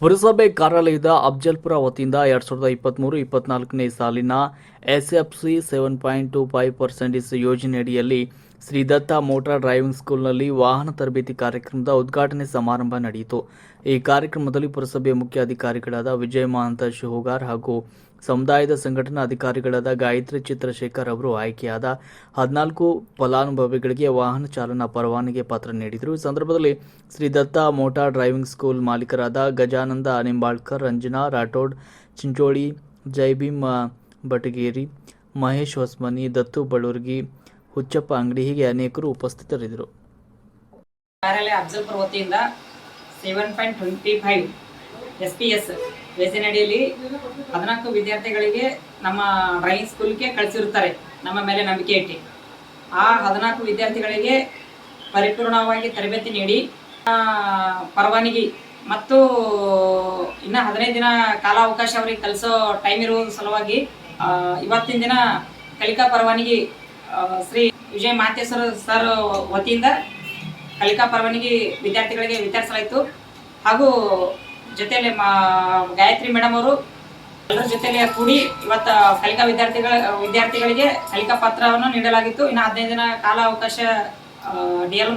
ಪುರಸಭೆ ಕಾರ್ಯಾಲಯದ ಅಫ್ಜಲ್ಪುರ ವತಿಯಿಂದ ಎರಡ್ ಸಾವಿರದ ಇಪ್ಪತ್ತ್ಮೂರು ಇಪ್ಪತ್ನಾಲ್ಕನೇ ಸಾಲಿನ SFC seven point two five percentage ಯೋಜನೆಯಡಿಯಲ್ಲಿ ಶ್ರೀ ದತ್ತ ಮೋಟಾರ್ ಡ್ರೈವಿಂಗ್ ಸ್ಕೂಲ್ನಲ್ಲಿ ವಾಹನ ತರಬೇತಿ ಕಾರ್ಯಕ್ರಮದ ಉದ್ಘಾಟನೆ ಸಮಾರಂಭ ನಡೆಯಿತು. ಈ ಕಾರ್ಯಕ್ರಮದಲ್ಲಿ ಪುರಸಭೆಯ ಮುಖ್ಯ ಅಧಿಕಾರಿಗಳಾದ ವಿಜಯ ಮಹಾಂತ ಶಿವಗಾರ್ ಹಾಗೂ ಸಮುದಾಯದ ಸಂಘಟನಾ ಅಧಿಕಾರಿಗಳಾದ ಗಾಯತ್ರಿ ಚಿತ್ರಶೇಖರ್ ಅವರು ಆಯ್ಕೆಯಾದ ಹದಿನಾಲ್ಕು ಫಲಾನುಭವಿಗಳಿಗೆ ವಾಹನ ಚಾಲನಾ ಪರವಾನಗಿ ಪತ್ರ ನೀಡಿದರು. ಈ ಸಂದರ್ಭದಲ್ಲಿ Shri Datta motor driving school ಮಾಲೀಕರಾದ Gajananda Nimbalkar Ranjana Rathod, Chincholi, Jaibhim, Batageri, Mahesh Hosmani, Dattu Balurgi ಹುಚ್ಚಪ್ಪ ಅಂಗಡಿ ಹೀಗೆ ಅನೇಕರು ಉಪಸ್ಥಿತರಿದ್ದರು. ಕಾರ್ಯಾಲಯ ಅಬ್ಸರ್ವರ್ ವತಿಯಿಂದ seven point twenty five S P S ಯೋಜನೆಯಡಿಯಲ್ಲಿ ಹದಿನಾಲ್ಕು ವಿದ್ಯಾರ್ಥಿಗಳಿಗೆ ನಮ್ಮ ಡ್ರಾಯಿಂಗ್ ಸ್ಕೂಲ್ಗೆ ಕಳಿಸಿರುತ್ತಾರೆ, ನಮ್ಮ ಮೇಲೆ ನಂಬಿಕೆ ಇಟ್ಟು. ಆ ಹದಿನಾಲ್ಕು ವಿದ್ಯಾರ್ಥಿಗಳಿಗೆ ಪರಿಪೂರ್ಣವಾಗಿ ತರಬೇತಿ ನೀಡಿ ಪರವಾನಗಿ ಮತ್ತು ಇನ್ನು ಹದಿನೈದು ದಿನ ಕಾಲಾವಕಾಶ ಅವರಿಗೆ ಕಲಿಸೋ ಟೈಮ್ ಇರುವ ಸಲುವಾಗಿ ಇವತ್ತಿನ ದಿನ ಕಲಿಕಾ ಪರವಾನಗಿ ಶ್ರೀ ವಿಜಯ ಮಾತೇಶ್ವರ ಸರ್ ವತಿಯಿಂದ ಕಲಿಕಾ ಪರವಾನಗಿ ವಿದ್ಯಾರ್ಥಿಗಳಿಗೆ ವಿತರಿಸಲಾಯಿತು. ಹಾಗೂ ಜೊತೆಯಲ್ಲಿ ಗಾಯತ್ರಿ ಮೇಡಮ್ ಅವರು ಎಲ್ಲರ ಜೊತೆಗೆ ಕೂಡಿ ಇವತ್ತು ಕಲಿಕಾ ವಿದ್ಯಾರ್ಥಿಗಳ, ವಿದ್ಯಾರ್ಥಿಗಳಿಗೆ ಕಲಿಕಾ ಪತ್ರವನ್ನು ನೀಡಲಾಗಿತ್ತು. ಇನ್ನು ಹದಿನೈದು ದಿನ ಕಾಲ ಅವಕಾಶ ಡಿ ಎಲ್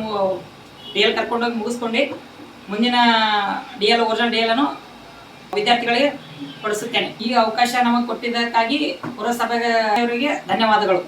ಡಿ ಎಲ್ ಕರ್ಕೊಂಡೋಗಿ ಮುಗಿಸ್ಕೊಂಡು ಮುಂದಿನ ಡಿ ಎಲ್, ಒರಿಜಿನಲ್ ಡಿ ಅನ್ನು ವಿದ್ಯಾರ್ಥಿಗಳಿಗೆ ಕೊಡಿಸುತ್ತೇನೆ. ಈ ಅವಕಾಶ ನಮಗೆ ಕೊಟ್ಟಿದ್ದಕ್ಕಾಗಿ ಪುರಸಭೆಗೆ ಧನ್ಯವಾದಗಳು.